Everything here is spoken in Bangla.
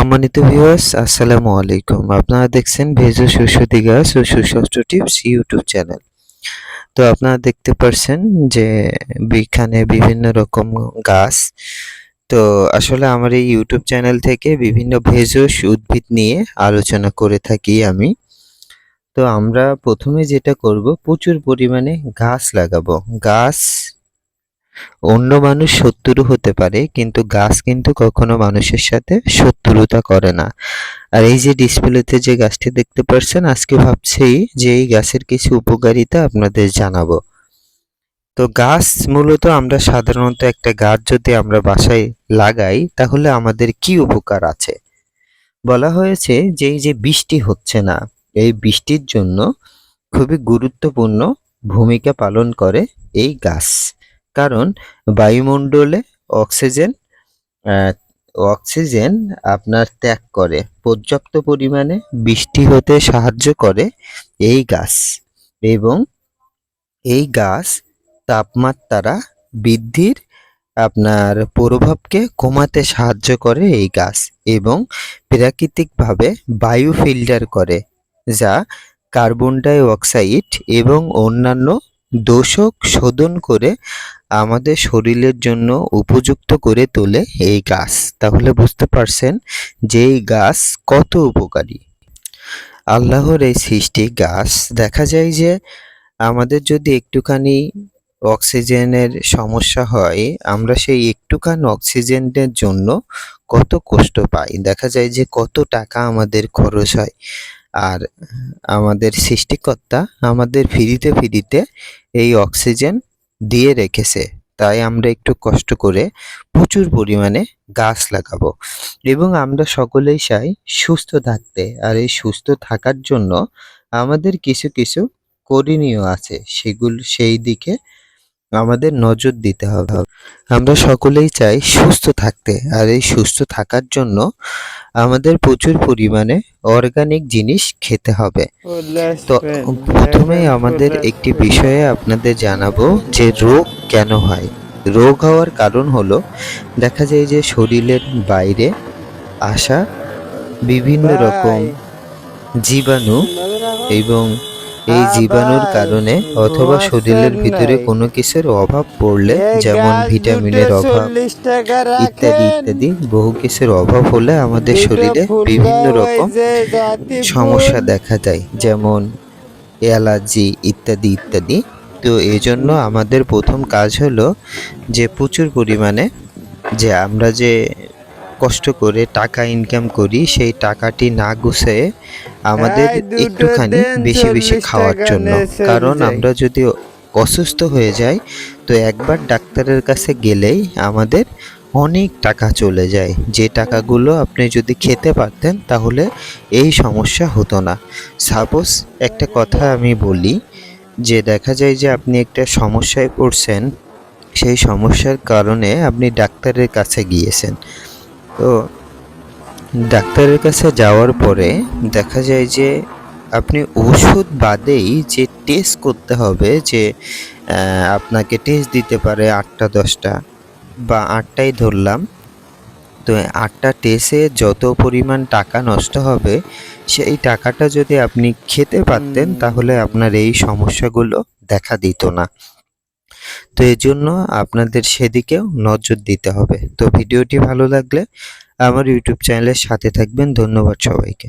সম্মানিত ভিউয়ার্স আসসালামু আলাইকুম। আপনারা দেখছেন ভেজো সুস্বাদু গাছ ও সুস্বাস্থ্য টিপস ইউটিউব চ্যানেল। তো আপনারা দেখতে পারছেন যে এখানে বিভিন্ন রকম গাছ। তো আসলে আমার এই ইউটিউব চ্যানেল থেকে বিভিন্ন ভেষজ উদ্ভিদ নিয়ে আলোচনা করে থাকি আমি। তো আমরা প্রথমে যেটা করব, প্রচুর পরিমাণে গাছ লাগাবো। গাছ অন্য মানুষ শত্রু হতে পারে, কিন্তু গাছ কিন্তু কখনো মানুষের সাথে শত্রুতা করে না। আর এই যে ডিসপ্লেতে যে গাছটি দেখতে পাচ্ছেন আজকে ভাবছি যে এই গাছের কিছু উপকারিতা আপনাদের জানাব। তো গাছ মূলত আমরা সাধারণত একটা গাছ যদি আমরা বাসায় লাগাই, তাহলে আমাদের কি উপকার আছে? বলা হয়েছে যে এই যে বৃষ্টি হচ্ছে না, এই বৃষ্টির জন্য খুবই গুরুত্বপূর্ণ ভূমিকা পালন করে এই গাছ। কারণ বায়ুমণ্ডলে অক্সিজেন অক্সিজেন আপনার ত্যাগ করে। পর্যাপ্ত পরিমাণে বৃষ্টি হতে সাহায্য করে এই গাছ এবং এই গাছ তাপমাত্রা বৃদ্ধির আপনার প্রভাবকে কমাতে সাহায্য করে এই গাছ এবং প্রাকৃতিকভাবে বায়ু ফিল্টার করে, যা কার্বন ডাই অক্সাইড এবং অন্যান্য দূষক শোধন করে আমাদের শরীরের জন্য উপযুক্ত করে তোলে এই গাছ। তাহলে বুঝতে পারছেন যে এই গাছ কত উপকারী। আল্লাহর এই সৃষ্টি গাছ, দেখা যায় যে আমাদের যদি একটুখানি অক্সিজেনের সমস্যা হয়, আমরা সেই একটুখানি অক্সিজেনের জন্য কত কষ্ট পাই। দেখা যায় যে কত টাকা আমাদের খরচ হয়। আর আমাদের সৃষ্টিকর্তা আমাদের ফ্রিতে ফ্রিতে এই অক্সিজেন দিয়ে রেখেছে। তাই আমরা একটু কষ্ট করে প্রচুর পরিমাণে গাছ লাগাবো এবং আমরা সকলেই চাই সুস্থ থাকতে। আর এই সুস্থ থাকার জন্য আমাদের কিছু কিছু করণীয় আছে। সেগুলো, সেই দিকে আমাদের নজর দিতে হবে। আমরা সকলেই চাই সুস্থ থাকতে। আর এই সুস্থ থাকার জন্য আমাদের প্রচুর পরিমাণে অর্গানিক জিনিস খেতে হবে। তো প্রথমে আমাদের একটি বিষয়ে আপনাদের জানাব যে রোগ কেন হয়। রোগ হওয়ার কারণ হলো দেখা যায় যে শরীরের বাইরে আসা বিভিন্ন রকম জীবাণু এবং এই জীবাণুর কারণে অথবা শরীরের ভিতরে কোনো কিছুর অভাব পড়লে যেমন ভিটামিনের অভাব ইত্যাদি ইত্যাদি বহু কিছুর অভাব হলে আমাদের শরীরে বিভিন্ন রকম সমস্যা দেখা যায় যেমন অ্যালার্জি ইত্যাদি ইত্যাদি। তো এই জন্য আমাদের প্রথম কাজ হলো যে প্রচুর পরিমাণে যে আমরা যে কষ্ট করে টাকা ইনকাম করি সেই টাকাটি না গুছিয়ে আমাদের একটুখানি বেশি বেশি খাওয়ার জন্য। কারণ আমরা যদি অসুস্থ হয়ে যাই তো একবার ডাক্তারের কাছে গেলেই আমাদের অনেক টাকা চলে যায়। যে টাকাগুলো আপনি যদি খেতে পারতেন তাহলে এই সমস্যা হতো না। সাপোজ একটা কথা আমি বলি যে দেখা যায় যে আপনি একটা সমস্যায় পড়ছেন সেই সমস্যার কারণে আপনি ডাক্তারের কাছে গিয়েছেন। তো ডাক্তারের কাছে যাওয়ার পরে দেখা যায় যে আপনি ওষুধ বাদেই যে টেস্ট করতে হবে যে আপনাকে টেস্ট দিতে পারে আটটা দশটা বা আটটাই ধরলাম। তো আটটা টেস্টে যত পরিমাণ টাকা নষ্ট হবে সেই টাকাটা যদি আপনি খেতে পারতেন তাহলে আপনার এই সমস্যাগুলো দেখা দিত না। তো এই জন্য আপনাদের সেদিকেও নজর দিতে হবে। তো ভিডিওটি ভালো লাগলে আমার ইউটিউব চ্যানেলের সাথে থাকবেন। ধন্যবাদ সবাইকে।